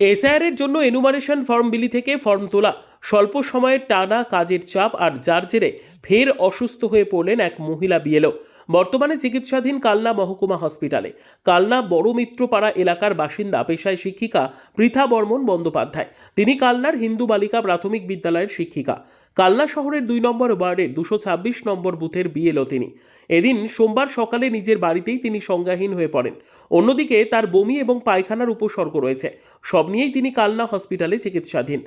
এসআইআরের জন্য enumeration form বিলি থেকে ফর্ম তোলা, স্বল্প সময়ের টানা কাজের চাপ আর যার জেরে ফের অসুস্থ হয়ে পড়লেন এক মহিলা বিএলও। বর্তমানে চিকিৎসাধীন কালনা মহকুমা হসপিটালে। কালনা বড় মিত্রপাড়া এলাকার বাসিন্দা, পেশায় শিক্ষিকা পৃথা বর্মন বন্দ্যোপাধ্যায়। তিনি কালনার হিন্দু বালিকা প্রাথমিক বিদ্যালয়ের শিক্ষিকা। কালনা শহরের দুই নম্বর ওয়ার্ডের দুশো ছাব্বিশ নম্বর বুথের বিএলও তিনি। এদিন সোমবার সকালে নিজের বাড়িতেই তিনি সংজ্ঞাহীন হয়ে পড়েন। অন্যদিকে তার বমি এবং পায়খানার উপসর্গ রয়েছে। সব নিয়েই তিনি কালনা হসপিটালে চিকিৎসাধীন।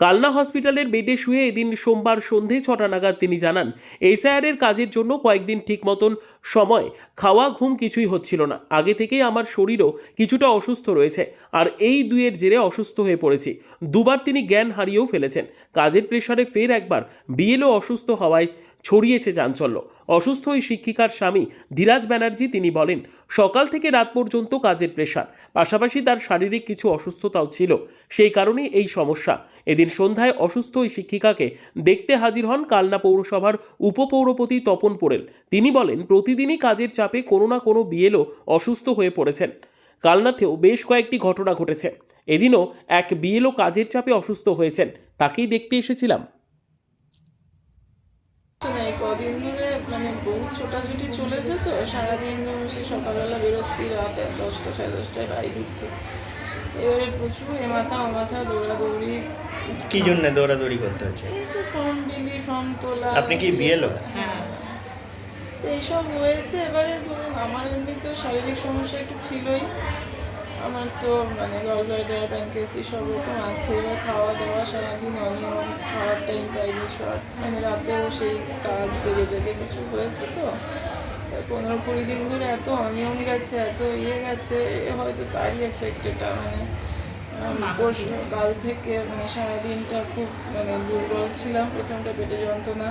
কালনা হসপিটালের বেডে শুয়ে এদিন সোমবার সন্ধে ছটা নাগাদ তিনি জানান, এসআইআরের কাজের জন্য কয়েকদিন ঠিক মতন সময়, খাওয়া, ঘুম কিছুই হচ্ছিল না। আগে থেকেই আমার শরীরও কিছুটা অসুস্থ রয়েছে আর এই দুয়ের জেরে অসুস্থ হয়ে পড়েছি। দুবার তিনি জ্ঞান হারিয়েও ফেলেছেন। কাজের প্রেশারে ফের একবার বিএলও অসুস্থ হওয়ায় ছড়িয়েছে চাঞ্চল্য। অসুস্থ ওই শিক্ষিকার স্বামী ধীরাজ ব্যানার্জি তিনি বলেন, সকাল থেকে রাত পর্যন্ত কাজের প্রেশার, পাশাপাশি তার শারীরিক কিছু অসুস্থতাও ছিল। সেই কারণেই এই সমস্যা। এদিন সন্ধ্যায় অসুস্থ ওই শিক্ষিকাকে দেখতে হাজির হন কালনা পৌরসভার উপপৌরপতি তপন পোড়েল। তিনি বলেন, প্রতিদিনই কাজের চাপে কোনো না কোনো বিএলও অসুস্থ হয়ে পড়েছেন। কালনাতেও বেশ কয়েকটি ঘটনা ঘটেছে। এদিনও এক বিএলও কাজের চাপে অসুস্থ হয়েছেন। তাকেই দেখতে এসেছিলাম। কদিন ধরে মানে বহু ছোটাছুটি চলেছে তো সারাদিন সে সকালবেলা বেরোচ্ছি রাত দশটা সাড়ে দশটায় বাড়ি ঢুকছি এবারে প্রচুর এ মাথা ও মাথা দৌড়াদৌড়ি। কি জন্য দৌড়াদৌড়ি করতে হচ্ছে? এই যে ফর্ম বিলি ফর্ম তোলা আপনি কি BLO? হ্যাঁ। এইসব হয়েছে এবারে ধরুন আমার এমনি তো শারীরিক সমস্যা একটু ছিলই। আমার তো মানে গলব্লাডার প্যানকেসি সব রকম আছে। এবার খাওয়া দাওয়া সারাদিন অনিয়ম খাওয়ার টাইম পাইনি শর্ট মানে রাতেও সেই কাজ জেগে জেগে কিছু হয়েছে তো। পনেরো কুড়ি দিন ধরে এত অনিয়ম গেছে এত ইয়ে গেছে হয়তো তারই এফেক্ট এটা মানে। পরশু কাল থেকে মানে সারাদিনটা খুব মানে দুর্বল ছিলাম প্রথমটা পেটে যন্ত্রণা।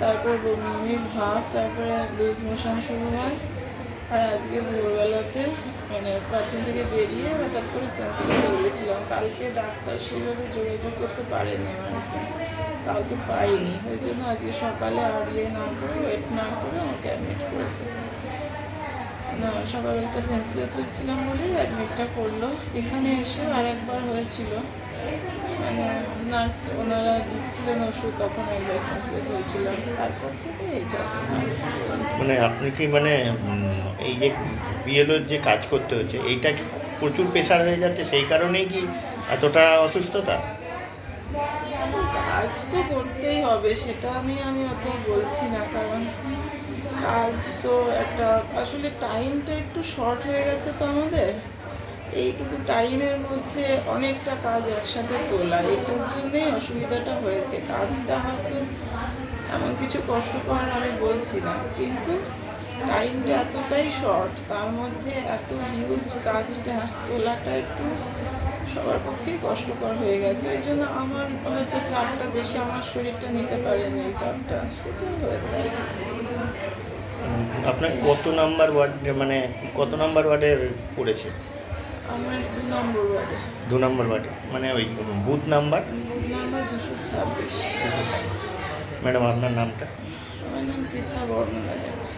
তারপর বমি ভাব তারপরে লুজ মোশন শুরু হয়। আর আজকে ভোরবেলাতে প্রাচীন থেকে বেরিয়ে হঠাৎ করে স্বাস্থ্য গিয়েছিলাম কালকে ডাক্তার সেইভাবে যোগাযোগ করতে পারেনি আমার husband। কাউকে পাইনি। ওই জন্য আজকে সকালে আর না করে ওয়েট না করে আমাকে অ্যাডমিট করেছে। না সকালবেলাটা সেন্সলেস হয়েছিলাম বলেই অ্যাডমিটটা করল। এখানে এসে আর একবার হয়েছিল। মানে নার্স ওনারা দিচ্ছিলেন ওষুধ তখন হয়েছিলাম। তারপর থেকে এইটা মানে আপনি কি মানে এই যে বিএলওর যে কাজ করতে হচ্ছে এইটা কি প্রচুর প্রেশার হয়ে যাচ্ছে? সেই কারণেই কি এতটা অসুস্থতা? কাজ তো করতেই হবে সেটা আমি আমি অত বলছি না কারণ কাজ তো একটা আসলে টাইমটা একটু শর্ট হয়ে গেছে তো আমাদের। এইটুকু টাইমের মধ্যে অনেকটা কাজ একসাথে তোলা। এটার জন্যই অসুবিধাটা হয়েছে। কাজটা হয়তো এমন কিছু কষ্টকর আমি বলছি না, কিন্তু টাইমটা এতটাই শর্ট, তার মধ্যে এত হিউজ কাজটা তোলাটা একটু সবার পক্ষেই কষ্টকর হয়ে গেছে। ওই জন্য আমার হয়তো চাপটা বেশি, আমার শরীরটা নিতে পারেনি, এই চাপটা সেটাই হয়েছে। আপনার কত নাম্বার ওয়ার্ড মানে কত নাম্বার ওয়ার্ডে পড়েছে? আমার দু নম্বর ওয়ার্ডে। দু নম্বর ওয়ার্ডে। মানে ওই বুথ নাম্বার? বুথ নাম্বার দুশো ছাব্বিশ। ম্যাডাম আপনার নামটা? আমার নাম পৃথা আছে